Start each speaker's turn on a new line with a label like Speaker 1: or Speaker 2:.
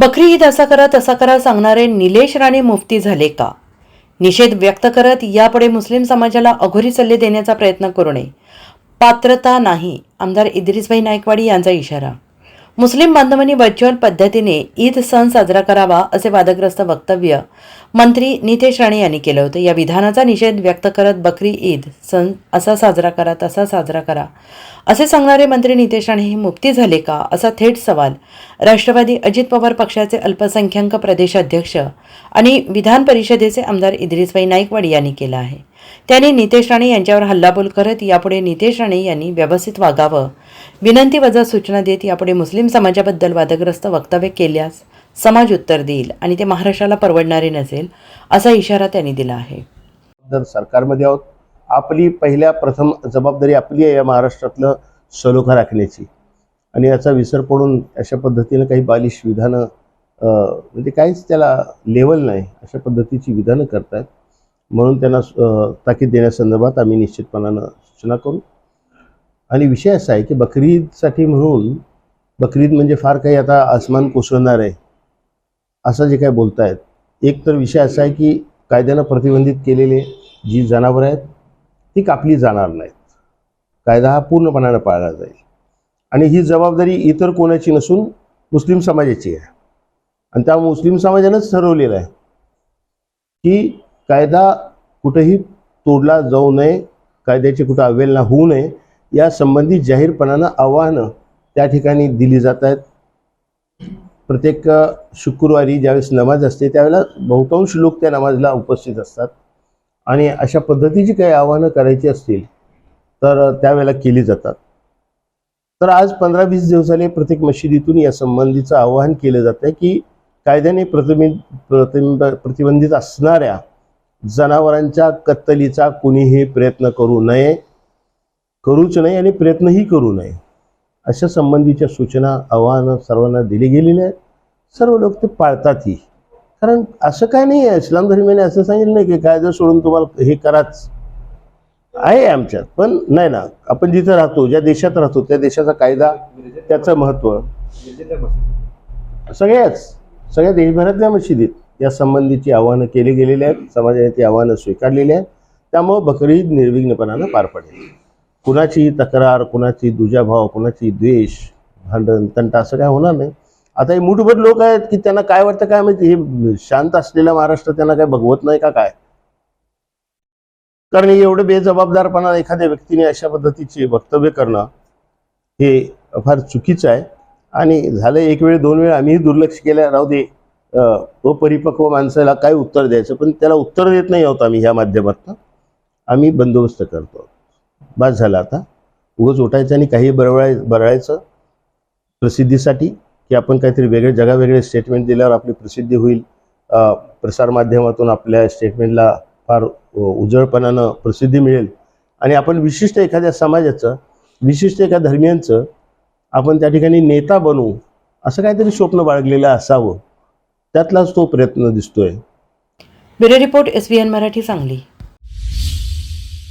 Speaker 1: बकरी ईद असा करा तसा करा सांगणारे निलेश राणे मुफ्ती झाले का? निषेध व्यक्त करत यापुढे मुस्लिम समाजाला अघोरी सल्ले देण्याचा प्रयत्न करू नये. पात्रता नाही. आमदार इद्रिसभाई नायकवाडी यांचा इशारा. मुस्लिम बांधवांनी व्हर्च्युअल पद्धतीने ईद सण साजरा करावा असे वादग्रस्त वक्तव्य मंत्री नितेश राणे यांनी केलं होतं. या विधानाचा निषेध व्यक्त करत बकरी ईद सण असा साजरा करा तसा साजरा करा. असे सांगणारे मंत्री नितेश राणे हे मुक्ती झाले का? असा थेट सवाल राष्ट्रवादी अजित पवार पक्षाचे अल्पसंख्याक प्रदेशाध्यक्ष आणि विधान परिषदेचे आमदार इद्रिसबाई नाईकवाडी यांनी केला आहे. त्यांनी नितेश राणे यांच्यावर हल्लाबोल करत यापुढे नितेश राणे यांनी व्यवस्थित वागावं. विनंती वजा सूचना देत यापुढे मुस्लिम समाजाबद्दल वादग्रस्त वक्तव्य केल्यास समाज उत्तर देईल आणि ते महाराष्ट्राला परवडणारे नसेल असा इशारा त्यांनी दिला आहे.
Speaker 2: जर सरकारमध्ये आहोत आपली पहिल्या प्रथम जबाबदारी आपली आहे या महाराष्ट्रातलं सलोखा राखण्याची. आणि याचा विसर पडून अशा पद्धतीनं काही बालिश विधानं म्हणजे काहीच त्याला लेवल नाही अशा पद्धतीची विधानं करतायत. म्हणून त्यांना ताकीद देण्यासंदर्भात आम्ही निश्चितपणानं सूचना करू. आणि विषय असा आहे की बकरीदसाठी म्हणून बकरीद म्हणजे फार काही आता आसमान कोसळणार आहे असं जे काय बोलतायत. एक तर विषय असा आहे की कायद्यानं प्रतिबंधित केलेले जी जनावरं आहेत ती कापली जाणार नाहीत. कायदा हा पूर्णपणानं पाळला जाईल. आणि ही जबाबदारी इतर कोणाची नसून मुस्लिम समाजाची आहे. आणि त्या मुस्लिम समाजानंच ठरवलेलं आहे की कायदा कुठेही तोडला जाऊ नये कायद्याची कुठं अवहेलना होऊ नये यासंबंधी जाहीरपणानं आव्हानं त्या ठिकाणी दिली जात आहेत. प्रत्येक शुक्रवारी ज्यावेळेस नमाज असते त्यावेळेला बहुतांश लोक त्या नमाजला उपस्थित असतात. आणि अशा पद्धतीची काही आव्हानं करायची असतील तर त्यावेळेला केली जातात. तर आज पंधरा वीस दिवसाने प्रत्येक मशिदीतून या संबंधीचं आवाहन केलं जातं आहे की कायद्याने प्रतिबिंब प्रतिबिंब प्रतिबंधित असणाऱ्या जनावरांच्या कत्तलीचा कुणीही प्रयत्न करू नये करूच नाही आणि प्रयत्नही करू नये. अशा संबंधीच्या सूचना आव्हानं सर्वांना दिली गेलेली आहेत. सर्व लोक ते पाळतातही कारण असं काय नाही आहे. इस्लाम धर्मीने असं सांगितलं नाही की कायदा सोडून तुम्हाला हे कराच. आहे आमच्यात. पण नाही ना. आपण जिथं राहतो ज्या देशात राहतो त्या देशाचा कायदा त्याचं महत्त्व. सगळ्याच. सगळ्या देशभरातल्या मशिदीत. या संबंधीची आव्हानं केली गेलेली आहेत. समाजाने ती आव्हानं स्वीकारलेली आहेत. त्यामुळं बकरी ईद निर्विघ्नपणानं पार पडेल. कुणाची तक्रार कुणाची दुजाभाव कुणाची द्वेष भांडण तंटा असं काय होणार नाही. आता हे मुठभर लोक आहेत की त्यांना काय वाटतं काय माहिती? हे शांत असलेला महाराष्ट्र त्यांना काय बघवत नाही का काय? कारण एवढं बेजबाबदारपणा एखाद्या व्यक्तीने अशा पद्धतीचे वक्तव्य करणं हे फार चुकीचं आहे. आणि झालं एक वेळ दोन वेळ आम्हीही दुर्लक्ष केलं. राहू दे. अपरिपक्व माणसाला काय उत्तर द्यायचं? पण त्याला उत्तर देत नाही आहोत आम्ही ह्या माध्यमातून. आम्ही बंदोबस्त करतो बस झालं आता. उगच उठायचं आणि काही बरवळाय बरळायचं प्रसिद्धीसाठी की आपण काहीतरी वेगळे जगावेगळे स्टेटमेंट दिल्यावर आपली प्रसिद्धी होईल. प्रसारमाध्यमातून आपल्या स्टेटमेंटला फार उजळपणानं प्रसिद्धी मिळेल. आणि आपण विशिष्ट एखाद्या समाजाचं विशिष्ट एका धर्मियांचं आपण त्या ठिकाणी नेता बनवू असं काहीतरी स्वप्न बाळगलेलं असावं. त्यातलाच तो प्रयत्न दिसतोय.
Speaker 1: Bureau report S Marathi Sangli.